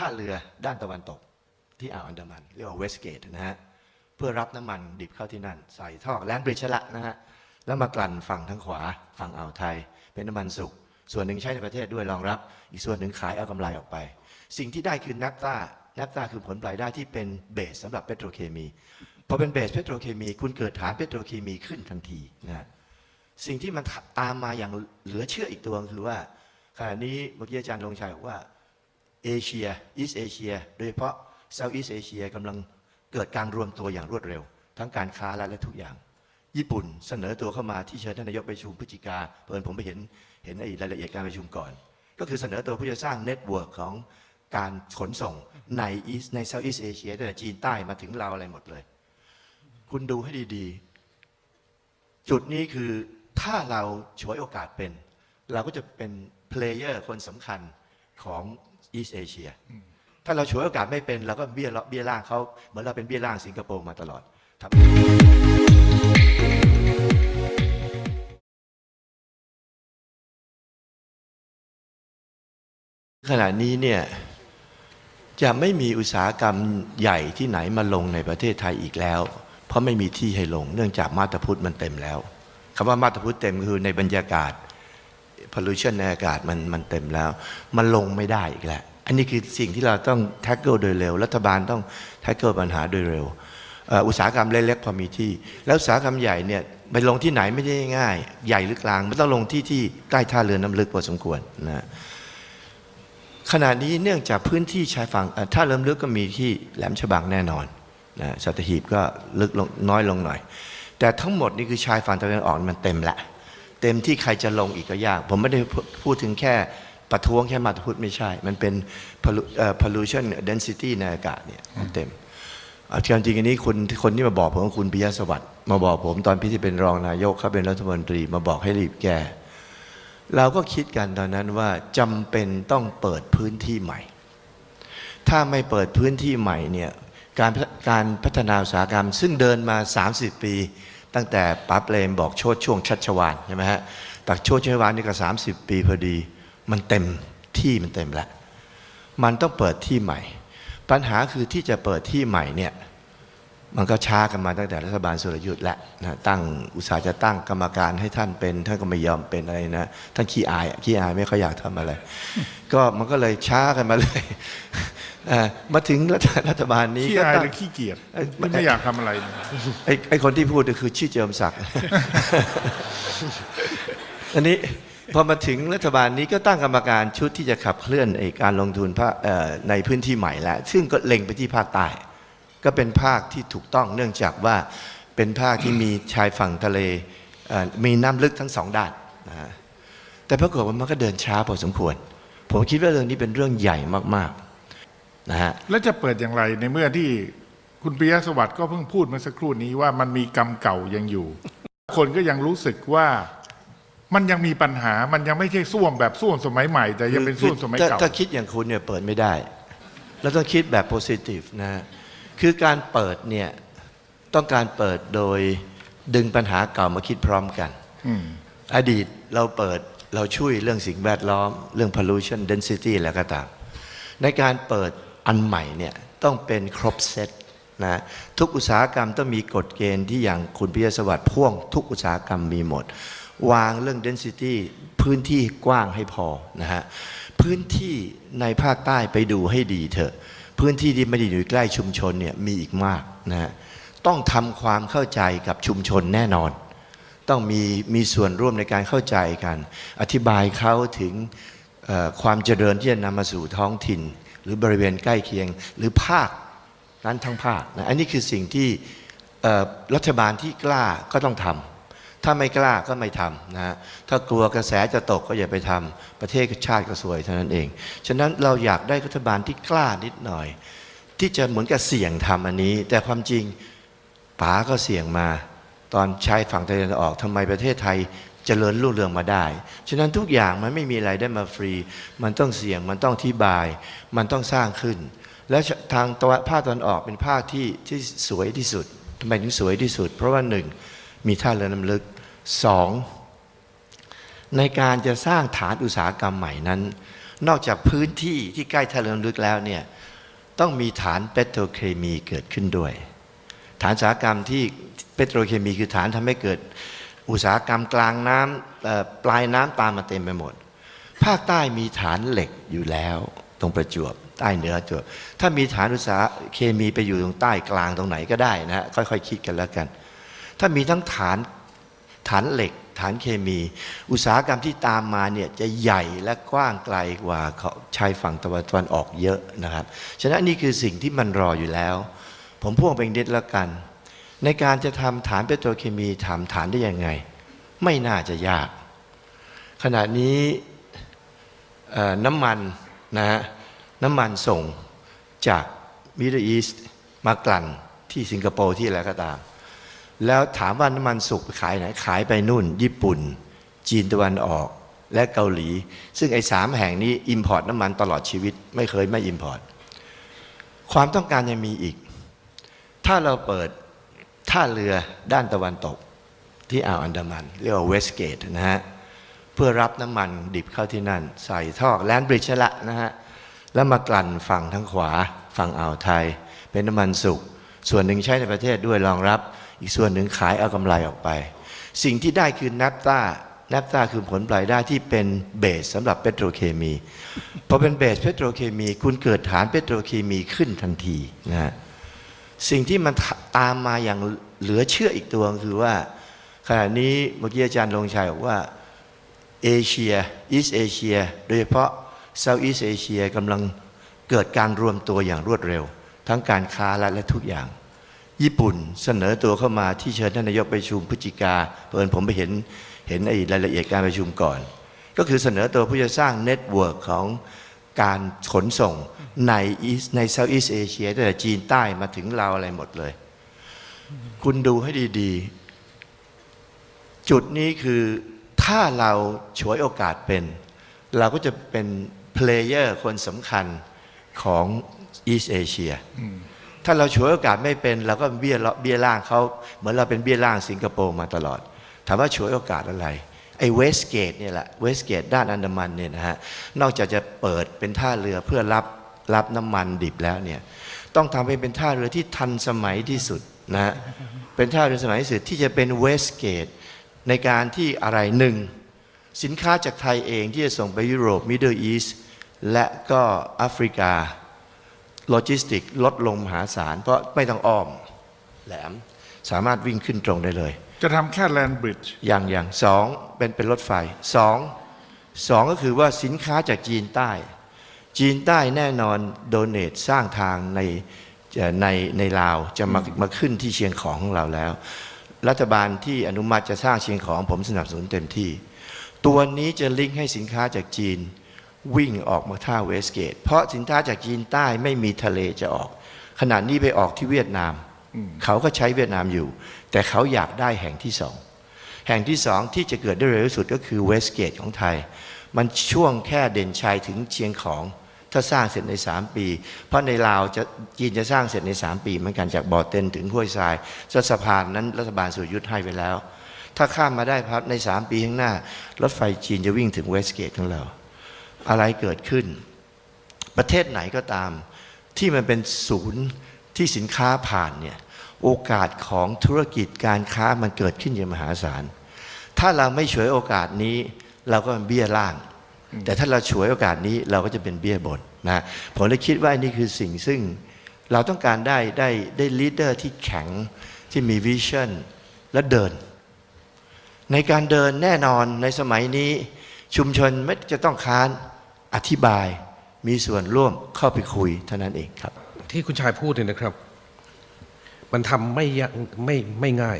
ท่าเรือด้านตะวันตก ที่อ่าวอันดามันเรียกว่าเวสเกตนะฮะเพื่อรับน้ำมันดิบเข้าที่นั่น ใส่ท่อแลนบริดจ์ละนะฮะแล้วมากลั่นฝั่งทางขวาฝั่งอ่าวไทย เป็นน้ำมันสุกส่วนหนึ่งใช้ในประเทศด้วยรองรับ อีกส่วนหนึ่งขายเอากำไรออกไป สิ่งที่ได้คือนับต้านับต้าคือผลปลายได้ที่เป็นเบสสำหรับเปโตรเคมีพอเป็นเบสเปโตรเคมี คุณเกิดฐานเปโตรเคมีขึ้นทันทีนะฮะสิ่งที่มันตามมาอย่างเหลือเชื่ออีกตัวคือว่าขณะนี้เมื่อกี้อาจารย์ลงชัยบอกว่า เอเชียอีสเอเชียโดยเฉพาะเซาท์อีสเอเชียกำลังเกิดการรวมตัวอย่างรวดเร็ว ทั้งการค้าและและทุกอย่าง ญี่ปุ่นเสนอตัวเข้ามาที่เชิญท่านนายกไปประชุมพฤศจิกาเพิ่นผมไปเห็นเห็นไอ้รายละเอียดการประชุมก่อน ก็คือเสนอตัวเพื่อจะสร้างเน็ตเวิร์กของการขนส่งในอีสในเซาท์อีสเอเชียตั้งแต่จีนใต้มาถึงเราอะไรหมดเลย คุณดูให้ดีๆ จุดนี้คือถ้าเราฉวยโอกาสเป็น เราก็จะเป็นเพลเยอร์คนสำคัญของ อีสเอเชียถ้าเราฉวยโอกาสไม่เป็นเราก็เบี้ยเบี้ยล่างเขาเหมือนเราเป็นเบี้ยล่างสิงคโปร์มาตลอดครับขณะนี้เนี่ยจะไม่มีอุตสาหกรรมใหญ่ที่ไหนมาลงในประเทศไทยอีกแล้ว เพราะไม่มีที่ให้ลง เนื่องจากมาตรพุทธมันเต็มแล้วคำว่ามาตรพุทธเต็มคือในบรรยากาศ pollution ในอากาศมันมันเต็มแล้ว มันลงไม่ได้อีกแล้ว อันนี้คือสิ่งที่เราต้อง tackle โดยเร็ว รัฐบาลต้อง tackle ปัญหาโดยเร็ว อุตสาหกรรมเล็กๆพอมีที่ แล้วอุตสาหกรรมใหญ่เนี่ยไปลงที่ไหนไม่ได้ง่าย ใหญ่หรือกลางมันต้องลงที่ที่ใกล้ท่าเรือน้ำลึกพอสมควรนะขณะนี้เนื่องจากพื้นที่ชายฝั่งเอ่าเริ่มลึกก็มีที่แหลมฉบังแน่นอนนะสัตหีบก็ลึกลงน้อยลงหน่อย แต่ทั้งหมดนี่คือชายฝั่งตะวันออกมันเต็มละ เต็มที่ใครจะลงอีกก็ยาก ผมไม่ได้พูดถึงแค่ ประท้วงแค่มาตรพุทธไม่ใช่ มันเป็น pollu- เอ่อ pollution density ในอากาศเนี่ยมันเต็มเอาจริงๆอันนี้คนคนที่มาบอกผมก็คุณปิยะสวัสดิ์มาบอกผมตอนพี่ที่เป็นรองนายกเขาเป็นรัฐมนตรีมาบอกให้รีบแก้เราก็คิดกันตอนนั้นว่าจำเป็นต้องเปิดพื้นที่ใหม่ ถ้าไม่เปิดพื้นที่ใหม่เนี่ยการการพัฒนาอุตสาหกรรม ซึ่งเดินมา 30 ปี ตั้งแต่ป๋าเปรมบอกโชดช่วงชัชวานใช่ไหมฮะตักโชดชัชวานนี่ก็ 30 ปีพอดี มันเต็มที่มันเต็มแล้ว มันต้องเปิดที่ใหม่ ปัญหาคือที่จะเปิดที่ใหม่เนี่ยมันก็ช้ากันมาตั้งแต่รัฐบาลสุรยุทธ์แล้วนะตั้งอุตสาห์จะตั้งกรรมการให้ท่านเป็น ท่านก็ไม่ยอมเป็นอะไรนะ ท่านขี้อายอะขี้อายไม่ค่อยอยากทำอะไร ก็มันก็เลยช้ากันมาเลยเอ่อมาถึงรัฐรัฐบาลนี้ขี้ก็อายตั้หงรือขี้เกียจเอ้ยที่ไม่อยากทำอะไรเนี่ยไอ้ไอ้คนที่พูดก็คือชื่อเจิมศักดิ์อันนี้ พอมาถึงรัฐบาลนี้ก็ตั้งกรรมการชุดที่จะขับเคลื่อนอการลงทุนในพื้นที่ใหม่แล้ว ซึ่งก็เล็งไปที่ภาคใต้ ก็เป็นภาคที่ถูกต้องเนื่องจากว่าเป็นภาคที่มีชายฝั่งทะเลเมีน้ำลึกทั้งสองด้านนะฮะแต่ปรากฏว่ามันก็เดินช้าพอสมควร ผมคิดว่าเรื่องนี้เป็นเรื่องใหญ่มากๆนะฮะแล้วจะเปิดอย่างไรในเมื่อที่คุณปิยะสวัสดิ์ก็เพิ่งพูดเมื่อสักครู่นี้ว่ามันมีกรรมเก่ายังอยู่ คนก็ยังรู้สึกว่า มันยังมีปัญหา มันยังไม่ใช่ส้วมแบบส้วมสมัยใหม่ แต่ยังเป็นส้วมสมัยถ้าเก่า ถ้าคิดอย่างคุณเนี่ยเปิดไม่ได้ แล้วต้องคิดแบบ positive นะฮะคือการเปิดเนี่ยต้องการเปิดโดยดึงปัญหาเก่ามาคิดพร้อมกันอืมอดีตเราเปิดเราช่วยเรื่องสิ่งแวดล้อม เรื่อง pollution density แล้วก็ตาม ในการเปิดอันใหม่เนี่ยต้องเป็นครบเซตนะทุกอุตสาหกรรมต้องมีกฎเกณฑ์ที่อย่างคุณพิยสวัสดิ์พ่วง ทุกอุตสาหกรรมมีหมด วางเรื่อง density พื้นที่กว้างให้พอนะฮะพื้นที่ในภาคใต้ไปดูให้ดีเถอะพื้นที่ที่ไม่ได้อยู่ใกล้ชุมชนเนี่ยมีอีกมากนะฮะต้องทำความเข้าใจกับชุมชนแน่นอน ต้องมีมีส่วนร่วมในการเข้าใจกัน อธิบายเขาถึงความเจริญที่จะนำมาสู่ท้องถิ่น หรือบริเวณใกล้เคียงหรือภาคนั้นทั้งภาคนะอันนี้คือสิ่งที่รัฐบาลที่กล้าก็ต้องทำ ถ้าไม่กล้าก็ไม่ทำนะฮะถ้ากลัวกระแสจะตกก็อย่าไปทำประเทศชาติก็สวยเท่านั้นเอง ฉะนั้นเราอยากได้รัฐบาลที่กล้านิดหน่อย ที่จะเหมือนกับเสี่ยงทำอันนี้ แต่ความจริงป๋าก็เสี่ยงมา ตอนใช้ฝั่งตะวันออกทำไมประเทศไทยเจริญรุ่งเรืองมาได้ ฉะนั้นทุกอย่างมันไม่มีอะไรได้มาฟรี มันต้องเสี่ยง มันต้องที่บาย มันต้องสร้างขึ้น และทางตะวันภาคตะวันออกเป็นภาคที่ที่สวยที่สุดทำไมถึงสวยที่สุด เพราะว่าหนึ่ง มีท่าเรือน้ำลึกสองในการจะสร้างฐานอุตสาหกรรมใหม่นั้น นอกจากพื้นที่ที่ใกล้ท่าเรือลึกแล้วเนี่ยต้องมีฐานเปโตรเคมีเกิดขึ้นด้วย ฐานอุตสาหกรรมที่เปโตรเคมีคือฐานทำให้เกิดอุตสาหกรรมกลางน้ำปลายน้ำตามมาเต็มไปหมด ภาคใต้มีฐานเหล็กอยู่แล้ว ตรงประจวบใต้เหนือจวบถ้ามีฐานอุตสาหเคมีไปอยู่ตรงใต้กลางตรงไหนก็ได้นะฮะค่อยๆคิดกันแล้วกัน ถ้ามีทั้งฐานฐานเหล็ก ฐานเคมี อุตสาหกรรมที่ตามมาเนี่ยจะใหญ่และกว้างไกลกว่าเขาชายฝั่งตะวันตะวันออกเยอะนะครับ ฉะนั้นนี่คือสิ่งที่มันรออยู่แล้ว ผมพ่วงเป็นนิดแล้วกัน ในการจะทำฐานเปโตรเคมีทำฐานได้ยังไง ไม่น่าจะยาก ขณะนี้น้ำมันนะฮะน้ำมันส่งจากมิดเดิลอีสต์มากลั่นที่สิงคโปร์ที่อะไรก็ตาม แล้วถามว่าน้ำมันสุกขายไหนขายไปนู่น ญี่ปุ่น จีนตะวันออกและเกาหลี ซึ่งไอ้สามแห่งนี้อิมพอร์ตน้ำมันตลอดชีวิต ไม่เคยไม่อิมพอร์ตความต้องการยังมีอีก ถ้าเราเปิดท่าเรือด้านตะวันตก ที่อ่าวอันดามัน เรียกว่าเวสเกตนะฮะ เพื่อรับน้ำมันดิบเข้าที่นั่น ใส่ท่อแลนบริดจ์ละนะฮะ แล้วมากลั่นฝั่งทางขวาฝั่งอ่าวไทย เป็นน้ำมันสุก ส่วนหนึ่งใช้ในประเทศด้วยรองรับ อีกส่วนหนึ่งขายเอากำไรออกไป สิ่งที่ได้คือนับต้านับต้าคือผลปลายได้ที่เป็นเบสสำหรับเปโตรเคมีพอเป็นเบสเปโตรเคมี คุณเกิดฐานเปโตรเคมีขึ้นทันทีนะฮะสิ่งที่มันตามมาอย่างเหลือเชื่ออีกตัวคือว่า ขณะนี้เมื่อกี้อาจารย์ลงชัยบอกว่าเอเชียอีสเอเชียโดยเฉพาะเซาท์อีสเอเชียกำลังเกิดการรวมตัวอย่างรวดเร็ว ทั้งการค้าและและทุกอย่าง ญี่ปุ่นเสนอตัวเข้ามาที่เชิญท่านนายกไปชุมพฤศจิกาเพิ่นผมไปเห็นเห็นไอ้รายละเอียดการประชุมก่อน ก็คือเสนอตัวเพื่อจะสร้างเน็ตเวิร์กของการขนส่งในในเซาท์อีสเอเชียตั้งแต่จีนใต้มาถึงเราวอะไรหมดเลย คุณดูให้ดีๆ จุดนี้คือถ้าเราฉวยโอกาสเป็น เราก็จะเป็นเพลเยอร์คนสำคัญของอีสเอเชีย ถ้าเราฉวยโอกาสไม่เป็นเราก็เบี้ยเลาะเบี้ยล่างเขาเหมือนเราเป็นเบี้ยล่างสิงคโปร์มาตลอด ถามว่าฉวยโอกาสอะไรไอ้เวสเกตเนี่ยแหละเวสเกตด้านอันดามันเนี่ยนะฮะนอกจากจะเปิดเป็นท่าเรือเพื่อรับรับน้ำมันดิบแล้วเนี่ยต้องทำให้เป็นท่าเรือที่ทันสมัยที่สุดนะฮะเป็นท่าเรือสมัยที่สุดที่จะเป็นเวสเกตในการที่อะไรหนึ่งสินค้าจากไทยเองที่จะส่งไปยุโรปมิดเดิลอีสและก็แอฟริกา โลจิสติกลดลงมหาศาล เพราะไม่ต้องอ้อมแหลม สามารถวิ่งขึ้นตรงได้เลย จะทำแค่แลนบริดจ์อย่างอย่างสองเป็นเป็นรถไฟสองสองก็คือว่าสินค้าจากจีนใต้ จีนใต้แน่นอนโดเนทสร้างทางในเอ่อในในลาวจะมามาขึ้นที่เชียงของของเราแล้ว รัฐบาลที่อนุมัติจะสร้างเชียงของผมสนับสนุนเต็มที่ ตัวนี้จะลิงก์ให้สินค้าจากจีน วิ่งออกมาท่าเวสเกต เพราะสินค้าจากจีนใต้ไม่มีทะเลจะออกขณะนี้ไปออกที่เวียดนาม เขาก็ใช้เวียดนามอยู่ แต่เขาอยากได้แห่งที่สอง แห่งที่สองที่จะเกิดได้เร็วที่สุดก็คือเวสเกตของไทย มันช่วงแค่เด่นชัยถึงเชียงของ ถ้าสร้างเสร็จใน 3 ปี เพราะในลาวจะจีนจะสร้างเสร็จใน 3 ปีเหมือนกันจากบ่อเต็นถึงห้วยทรายสะพานนั้นรัฐบาลสุรยุทธ์ให้ไปแล้ว ถ้าข้ามมาได้ครับใน 3 ปีข้างหน้ารถไฟจีนจะวิ่งถึงเวสเกตของเรา อะไรเกิดขึ้น ประเทศไหนก็ตาม ที่มันเป็นศูนย์ที่สินค้าผ่านเนี่ยโอกาสของธุรกิจการค้ามันเกิดขึ้นอย่างมหาศาล ถ้าเราไม่ฉวยโอกาสนี้ เราก็เป็นเบี้ยล่าง แต่ถ้าเราฉวยโอกาสนี้เราก็จะเป็นเบี้ยบนนะผมเลยคิดว่านี่คือสิ่งซึ่งเราต้องการได้ได้ได้ลีดเดอร์ที่แข็งที่มีวิชั่นและเดิน ในการเดินแน่นอนในสมัยนี้ ชุมชนไม่จะต้องค้านอธิบายมีส่วนร่วมเข้าไปคุยเท่านั้นเองครับ ที่คุณชายพูดเนี่ยนะครับ มันทำไม่ยากไม่ไม่ง่าย